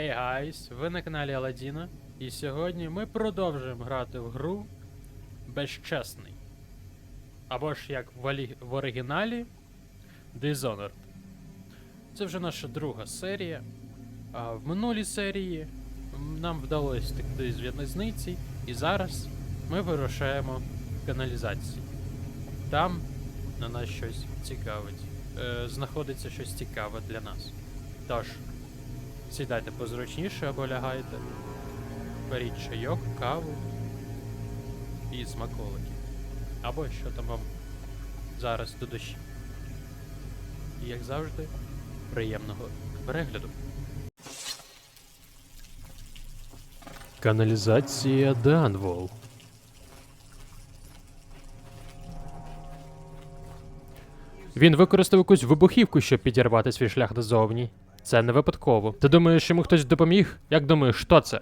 Hey guys, ви на каналі Аладдіна, і сьогодні ми продовжуємо грати в гру Безчесний. Або ж як в, алі- в оригіналі Dishonored. Це вже наша друга серія. А в минулій серії нам вдалося втекти з в'язниці, і зараз ми вирушаємо в каналізації. Там на нас щось цікавить. Е, знаходиться щось цікаве для нас. Тож, Сідайте позручніше або лягайте. Беріть чайок, каву і смаколики. Або що там вам зараз до душі. І як завжди, приємного перегляду. Каналізація Данвол. Він використав якусь вибухівку, щоб підірвати свій шлях назовні. Це не випадково. Ти думаєш, йому хтось допоміг? Як думаєш, що це?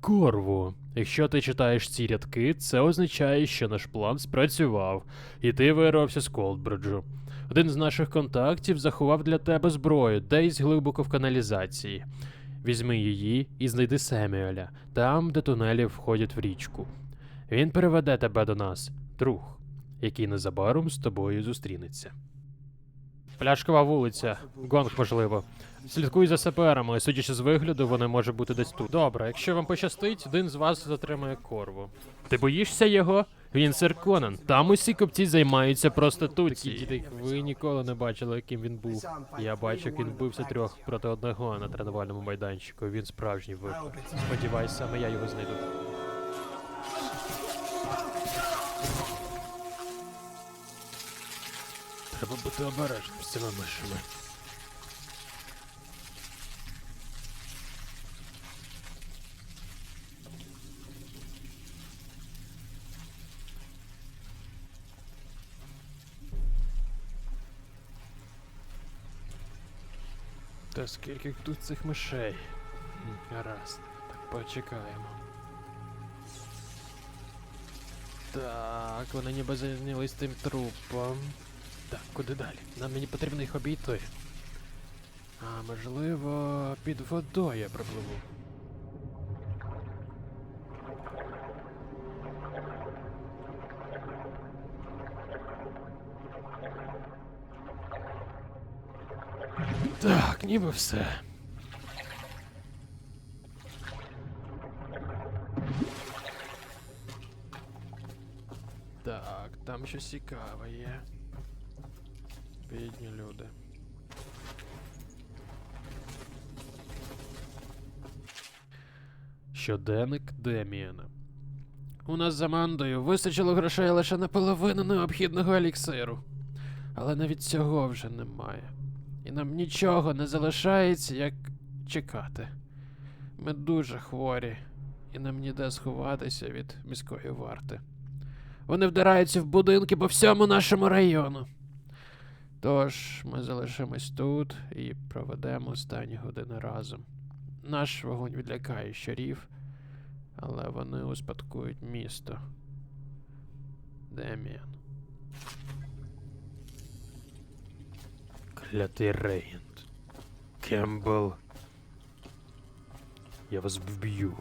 Корво. Якщо ти читаєш ці рядки, це означає, що наш план спрацював, і ти вирвався з Колдбриджу. Один з наших контактів заховав для тебе зброю десь глибоко в каналізації. Візьми її і знайди Семюеля, там, де тунелі входять в річку. Він переведе тебе до нас, друг, який незабаром з тобою зустрінеться. Пляшкова вулиця. Гонг можливо. Слідкуй за саперами, судячи з вигляду, вони можуть бути десь тут. Добре, якщо вам пощастить, один з вас затримає корву. Ти боїшся його? Він сер Конан. Там усі копці займаються проституцією. Ви ніколи не бачили, яким він був. Я бачу, як він бився трьох проти одного на тренувальному майданчику. Він справжній випадок. Сподіваюсь, саме я його знайду. Треба бути обережним з цими мишами. Та скільки тут цих мишей? М, Гаразд, так почекаємо. Так, вони ніби зайнялись тим трупом. Так, куди далі? Нам мені потрібно їх обійти. А можливо, під водою я пропливу. Так, ніби все. Так, там щось цікаве є. Бідні люди. Щоденник Деміана. У нас з Амандою вистачило грошей лише на половину необхідного еліксиру. Але навіть цього вже немає. І нам нічого не залишається, як чекати. Ми дуже хворі, і нам ніде сховатися від міської варти. Вони вдираються в будинки по всьому нашому району. Тож ми залишимось тут і проведемо останні години разом. Наш вогонь відлякає щурів, але вони успадкують місто. Деміан. Клятий регент. Кембл. Я вас вб'ю.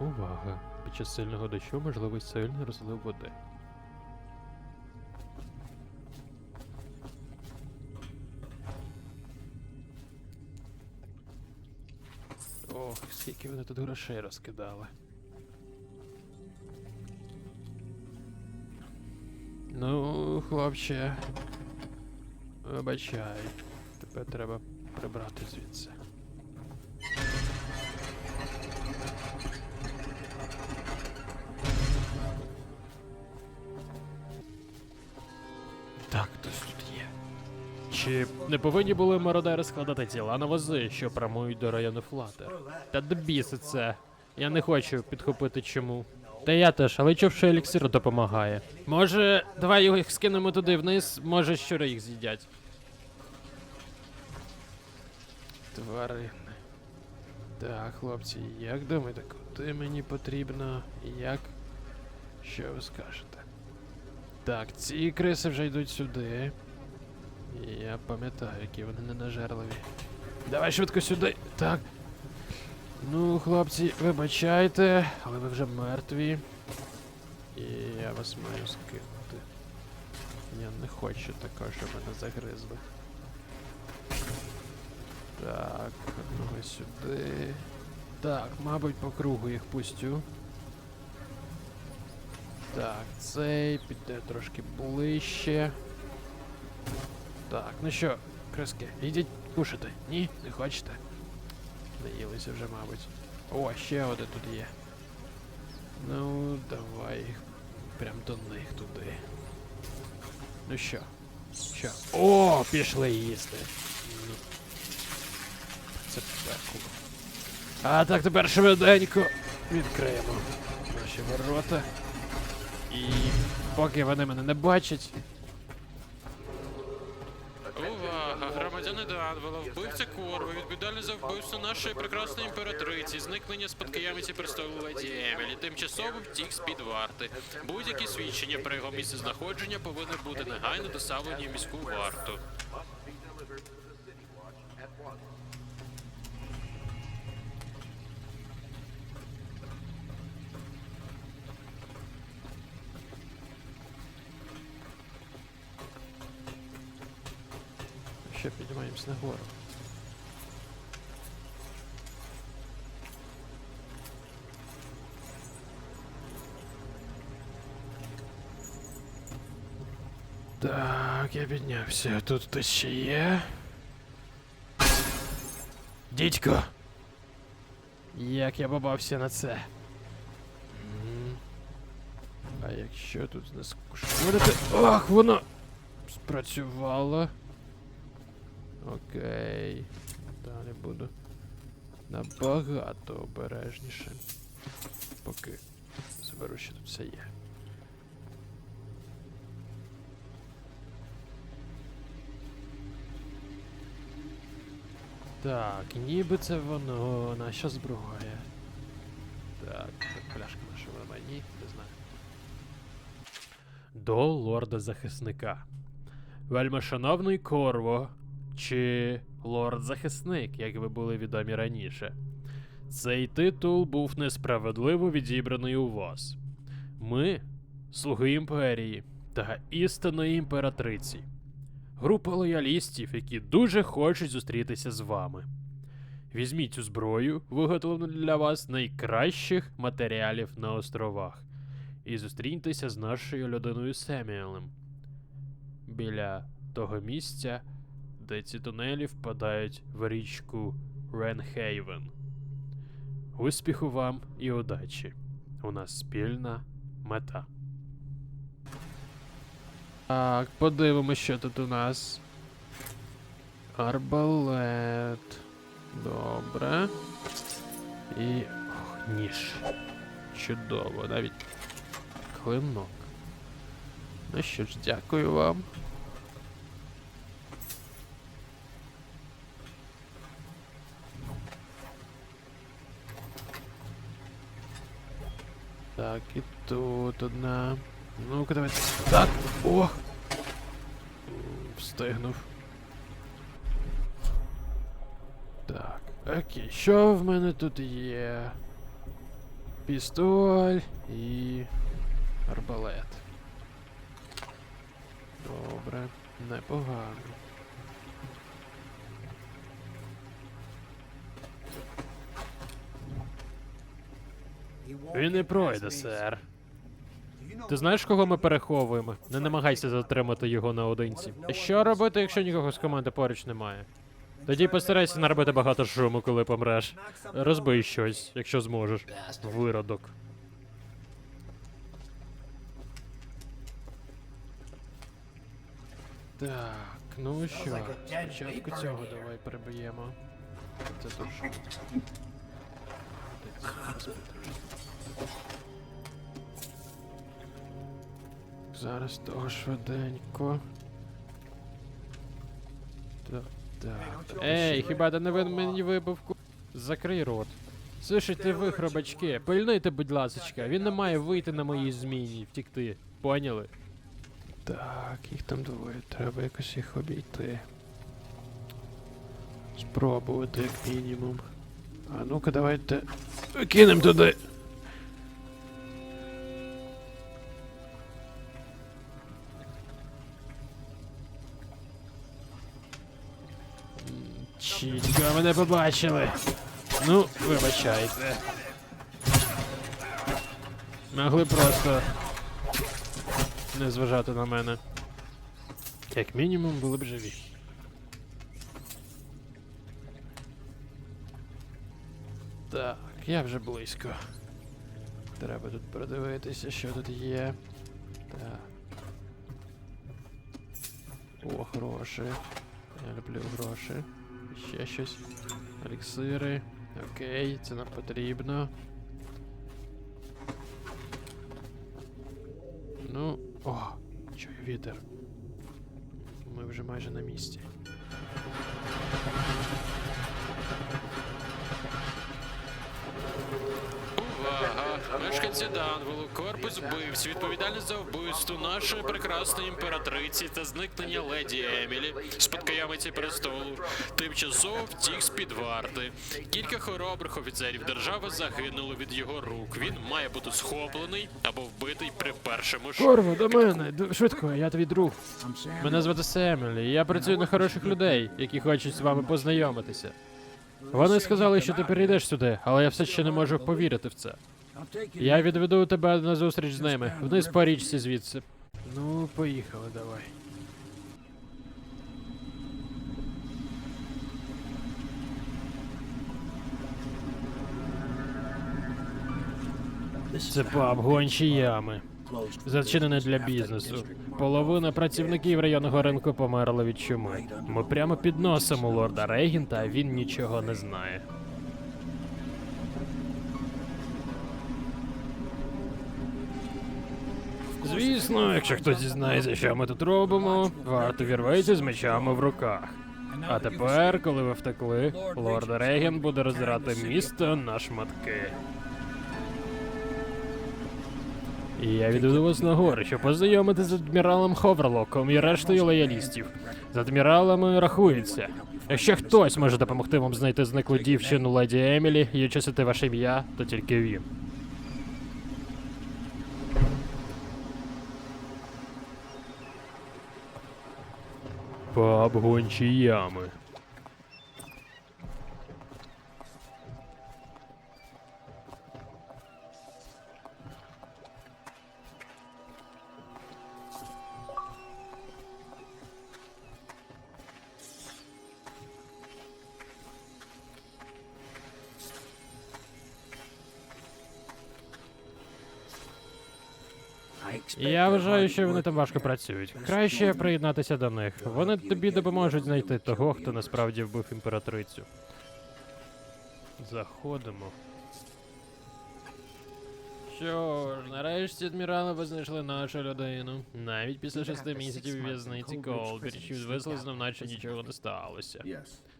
Увага! Під час сильного дощу можливий сильний розлив води. Скільки вони тут грошей розкидали. Ну, хлопче. Вибачай. Тепер треба прибрати звідси. Чи не повинні були мародери складати тіла на вози, що прямують до району Флатер? Та добіси це. Я не хочу підхопити чому. Та я теж, але чув, що еліксир допомагає. Може, давай їх скинемо туди вниз, може щури їх з'їдять. Тварини. Так, хлопці, як думаєте, куди мені потрібно? Як? Що ви скажете? Так, ці криси вже йдуть сюди. Я пам'ятаю, які вони ненажерливі. Давай швидко сюди. Так. Ну, хлопці, вибачайте, але ви вже мертві. І я вас маю скинути. Я не хочу такого, щоб мене загризли. Так, одного сюди. Так, мабуть, по кругу їх пустю. Так, цей піде трошки ближче. Так, ну що, крески, ідіть кушати. Ні, не хочете? Наїлися вже, мабуть. О, ще один тут є. Ну, давай їх прям до них туди. Ну що? Що? О, пішли їсти. Ну. Це пекло. А так тепер швиденько відкриємо наші ворота. І поки вони мене не бачать. Громадяни Данвела, вбивця Корви, відповідальний за вбивство нашої прекрасної імператриці, зникнення спадкоємиці престолу Леді Емілі, тимчасово втік з-під варти. Будь-які свідчення про його місце знаходження повинні бути негайно доставлені в міську варту. Ще піднімаємось нагору. Так, я піднявся. Тут хтось ще є. Дідько! Як я бабався на це? А якщо тут не скушувати... Ах, воно спрацювало. Окей. Далі буду набагато обережніше. Поки зберу, що тут все є. Так, ніби це воно, наша зброя. Так, пляшка наша вона мені, не знаю. До лорда захисника. Вельмишановний Корво, чи лорд-захисник, як ви були відомі раніше. Цей титул був несправедливо відібраний у вас. Ми слуги імперії та істинної імператриці. Група лоялістів, які дуже хочуть зустрітися з вами. Візьміть цю зброю, виготовлену для вас найкращих матеріалів на островах, і зустріньтеся з нашою людиною Семіелем біля того місця, де ці тунелі впадають в річку Ренхейвен. Успіху вам і удачі. У нас спільна мета. Так, подивимось, що тут у нас. Арбалет. Добре. І. Ох, ніж. Чудово, навіть клинок. Ну що ж, дякую вам. Так, і тут одна. Ну-ка, давай. Так! Ох! Встигнув. Так, окей, що в мене тут є? Пістоль і. арбалет. Добре, непогано. Він не пройде, сер. Ти знаєш, кого ми переховуємо? Не намагайся затримати його наодинці. Що робити, якщо нікого з команди поруч немає? Тоді постарайся наробити багато шуму, коли помреш. Розбий щось, якщо зможеш. Виродок. Так, ну що, спочатку цього давай переб'ємо. Це дуже. Зараз того швиденько. Так, так. Ей, хіба ти не вин мені вибивку? Закрий рот. Слушайте ви, хробачки, пильнуйте, будь ласочка, він не має вийти на моїй зміні, втікти. Поняли? Так, їх там двоє, треба якось їх обійти. Спробувати, як мінімум. А ну-ка, давайте кинемо туди. Чітко, мене побачили. Ну, вибачайте. Могли просто не зважати на мене. Як мінімум були б живі. Так, я вже близько. Треба тут продивитися, що тут є. Так. О, гроші. Я люблю гроші. Ще щось. Еліксири. Окей, це нам потрібно. Ну, о, чую вітер. Ми вже майже на місці. Данвелу, корпус вбивць, відповідальність за вбивство нашої прекрасної імператриці та зникнення леді Емілі, спадкоємиці престолу, тимчасово втік з під варти. Кілька хоробрих офіцерів держави загинули від його рук. Він має бути схоплений або вбитий при першому ж. Корво, до мене! Швидко, я твій друг. Мене звати Семелі, я працюю на хороших людей, які хочуть з вами познайомитися. Вони сказали, що ти перейдеш сюди, але я все ще не можу повірити в це. Я відведу тебе на зустріч з ними. Вниз по річці звідси. Ну, поїхали, давай. Це паб гончі ями. Зачинене для бізнесу. Половина працівників районного ринку померла від чуми. Ми прямо під носом у лорда Регінта, а він нічого не знає. Звісно, якщо хтось дізнається, що ми тут робимо, варто вірветься з мечами в руках. А тепер, коли ви втекли, лорд Реген буде роздирати місто на шматки. І я відведу вас на гори, щоб познайомити з адміралом Ховерлоком і рештою лоялістів. З адміралами рахується. Якщо хтось може допомогти вам знайти зниклу дівчину леді Емілі і очистити ваше ім'я, то тільки він. Паб гончі ями. Я вважаю, що вони там важко працюють. Краще приєднатися до них. Вони тобі допоможуть знайти того, хто насправді вбив імператрицю. Заходимо. Що ж, нарешті адмірали ви знайшли нашу людину. Навіть після шести місяців в'язниці Колбріч відвезли наче нічого не сталося.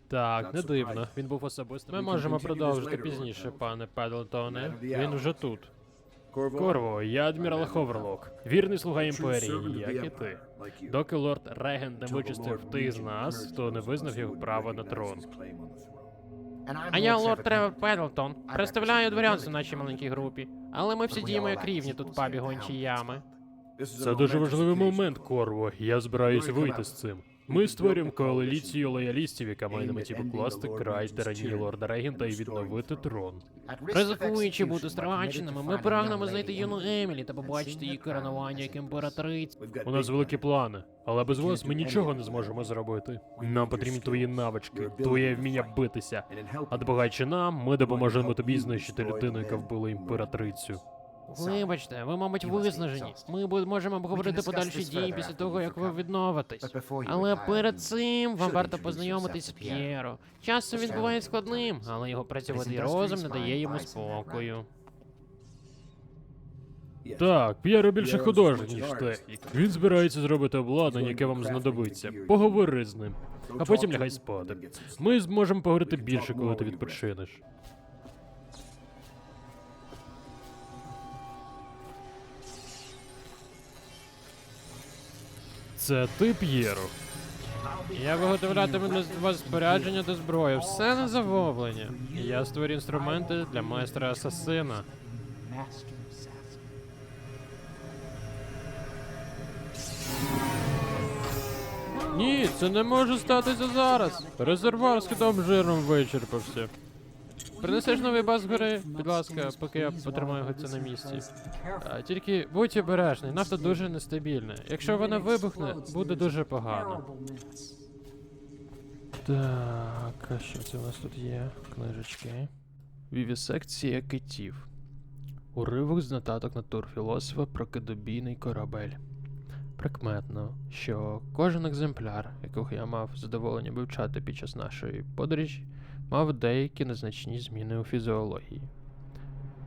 Так, не дивно. Він був особистим. Ми можемо продовжити пізніше, пане Педлтоне. Він вже тут. Корво, я адмірал Ховерлок, вірний слуга імперії, як і ти. Доки лорд Реген не вичистив тих з нас, хто не визнав його право на трон. А я лорд Тревор Педлтон. Представляю дворянство нашій маленькій групі. Але ми всі діємо як рівні тут пабі гончі ями. Це дуже важливий момент, Корво. Я збираюся вийти з цим. Ми створюємо коаліцію лоялістів, яка має на меті покласти край тиранії лорда Регента і відновити трон. Ризикуючи бути стриваченими, ми прагнемо знайти юну Емілі та побачити її коронування як імператриці. У нас великі плани, але без вас ми нічого не зможемо зробити. Нам потрібні твої навички, твоє вміння битися. А допомагаючи нам, ми допоможемо тобі знищити людину, яка вбила імператрицю. Вибачте, ви, мабуть, виснажені. Ми можемо обговорити подальші дії після того, як ви відновитесь. Але перед цим вам варто познайомитись з П'єро. Часом він буває складним, але його працьовитий розум не дає йому спокою. Так, П'єро більше художник, ніж технік. Він збирається зробити обладнання, яке вам знадобиться. Поговори з ним, а потім лягай спати. Ми зможемо поговорити більше, коли ти відпочинеш. Це ти, П'єро. Я виготовлятиму для вас спорядження до зброї. Все на замовлення. Я створю інструменти для майстра асасина. Ні, це не може статися зараз. Резервуар з китом жиром вичерпався. Принесеш новий бас гори, будь ласка, поки я потримаю його це на місці. А, тільки будь обережний, нафта дуже нестабільна. Якщо вона вибухне, буде дуже погано. Так, а що це у нас тут є? Книжечки. Вівісекція китів. Уривок з нотаток натурфілософа про кидобійний корабель. Прикметно, що кожен екземпляр, якого я мав задоволення вивчати під час нашої подорожі, мав деякі незначні зміни у фізіології.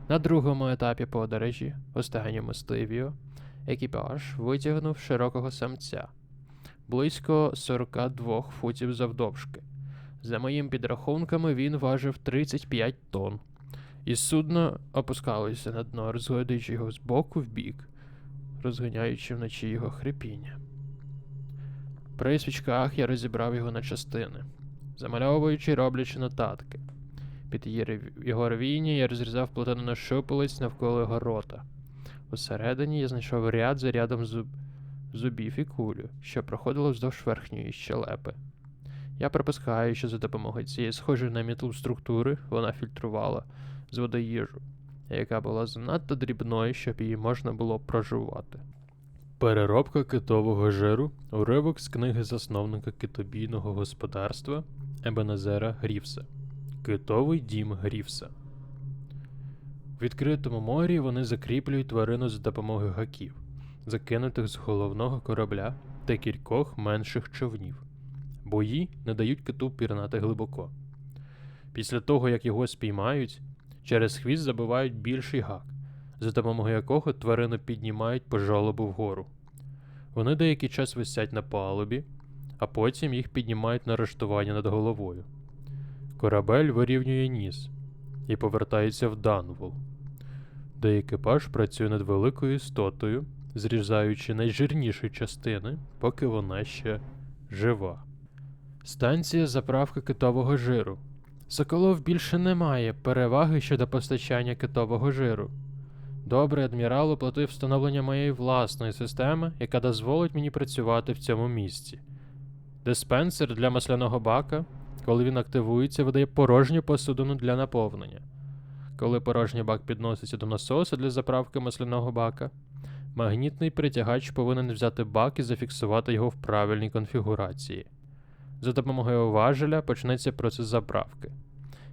На другому етапі подорожі, останньому стивіо, екіпаж витягнув широкого самця близько 42 футів завдовжки. За моїм підрахунками, він важив 35 тонн, і судно опускалося на дно, розгойдуючи його з боку в бік, розганяючи вночі його хрипіння. При свічках я розібрав його на частини, замальовуючи роблячи нотатки. Під його ревіння я розрізав плотину на шупилець навколо його рота. Усередині я знайшов ряд за рядом зуб... зубів і кулю, що проходило вздовж верхньої щелепи. Я припускаю, що за допомогою цієї схожої на мітлу структури вона фільтрувала з води їжу, яка була занадто дрібною, щоб її можна було проживати. Переробка китового жиру уривок з книги засновника китобійного господарства Ебенезера Грівса. Китовий дім Грівса. В відкритому морі вони закріплюють тварину за допомогою гаків, закинутих з головного корабля та кількох менших човнів. Бої не дають киту пірнати глибоко. Після того, як його спіймають, через хвіст забивають більший гак, за допомогою якого тварину піднімають по жолобу вгору. Вони деякий час висять на палубі, а потім їх піднімають на рештування над головою. Корабель вирівнює ніс і повертається в Данвол, де екіпаж працює над великою істотою, зрізаючи найжирніші частини, поки вона ще жива. Станція заправки китового жиру. Соколов більше не має переваги щодо постачання китового жиру. Добрий адмірал оплатив встановлення моєї власної системи, яка дозволить мені працювати в цьому місці. Диспенсер для масляного бака, коли він активується, видає порожню посудину для наповнення. Коли порожній бак підноситься до насоса для заправки масляного бака, магнітний притягач повинен взяти бак і зафіксувати його в правильній конфігурації. За допомогою важеля почнеться процес заправки.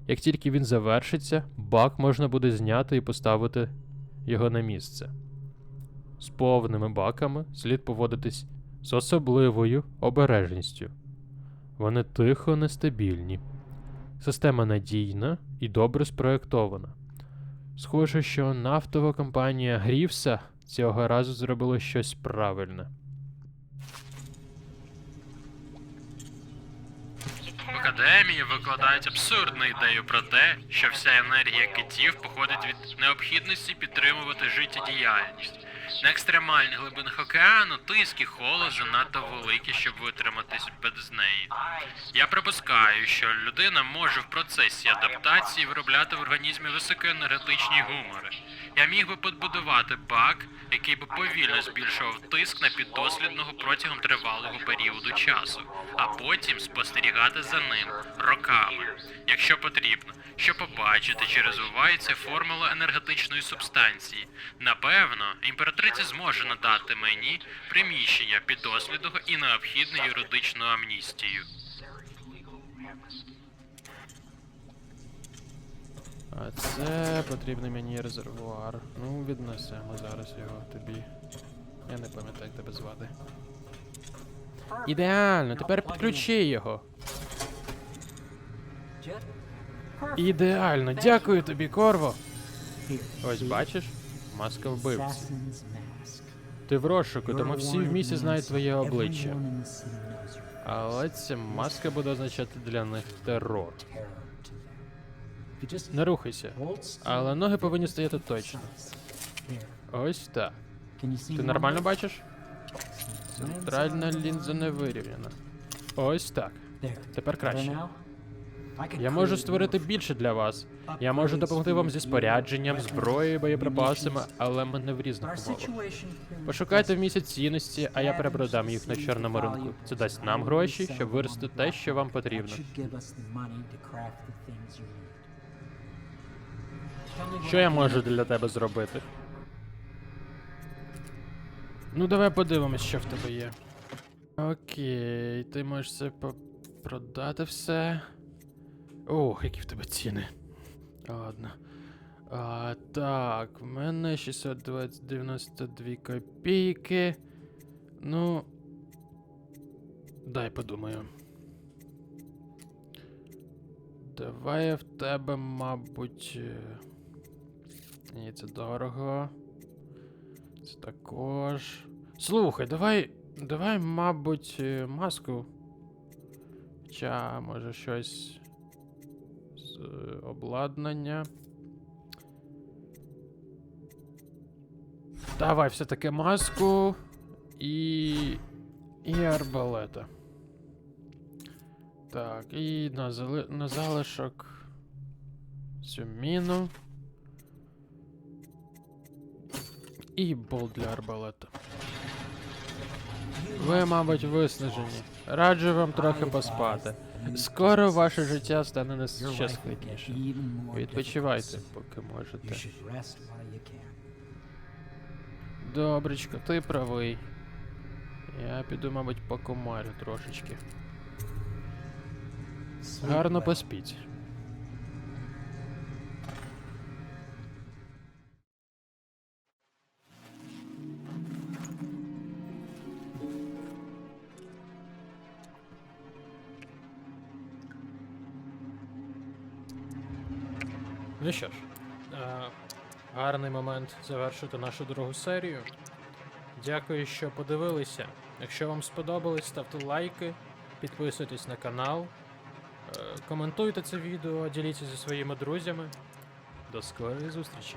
Як тільки він завершиться, бак можна буде зняти і поставити його на місце. З повними баками слід поводитись з особливою обережністю. Вони тихо нестабільні. Система надійна і добре спроєктована. Схоже, що нафтова компанія Грівса цього разу зробила щось правильне. В академії викладають абсурдну ідею про те, що вся енергія китів походить від необхідності підтримувати життєдіяльність. На екстремальних глибинах океану тиск і холод занадто великі, щоб витриматись без неї. Я припускаю, що людина може в процесі адаптації виробляти в організмі високоенергетичні гумори. Я міг би побудувати бак, який би повільно збільшував тиск на піддослідного протягом тривалого періоду часу, а потім спостерігати за ним роками, якщо потрібно, щоб побачити, чи розвивається формула енергетичної субстанції. Напевно, імператриця зможе надати мені приміщення піддослідного і необхідну юридичну амністію. А це потрібний мені резервуар. Ну, віднесемо зараз його тобі. Я не пам'ятаю, як тебе звати. Ідеально, тепер підключи його. Ідеально, дякую тобі, Корво. Ось бачиш? Маска вбивці. Ти в розшуку, тому всі в місті знають твоє обличчя. Але ця маска буде означати для них терор. Не рухайся. Але ноги повинні стояти точно. Ось так. Ти нормально бачиш? Центральна лінза не вирівняна. Ось так. Тепер краще. Я можу створити більше для вас. Я можу допомогти вам зі спорядженням, зброєю, боєприпасами, але ми не в різних умовах. Пошукайте в місяць цінності, а я перепродам їх на чорному ринку. Це дасть нам гроші, щоб вирости те, що вам потрібно. Що я можу для тебе зробити? Ну, давай подивимось, що в тебе є. Окей, ти можеш це продати все. Ох, які в тебе ціни. Ладно. А, так, в мене 692 копійки. Ну. Дай подумаю. Давай в тебе, мабуть. е, Ні, це дорого. Це також. Слухай, давай. Давай, мабуть, е, маску. Хоча, може, щось е, обладнання. Давай все-таки маску і. і арбалета. Так, і на, зали... на залишок цю міну. І болт для арбалета. Ви, мабуть, виснажені. Раджу вам трохи поспати. Скоро ваше життя стане не ще складнішим. Відпочивайте, поки можете. Добречко, ти правий. Я піду, мабуть, по комарю трошечки. Гарно поспіть. Ну що ж, е, гарний момент завершити нашу другу серію. Дякую, що подивилися. Якщо вам сподобалось, ставте лайки, підписуйтесь на канал, е, коментуйте це відео, діліться зі своїми друзями. До скорої зустрічі!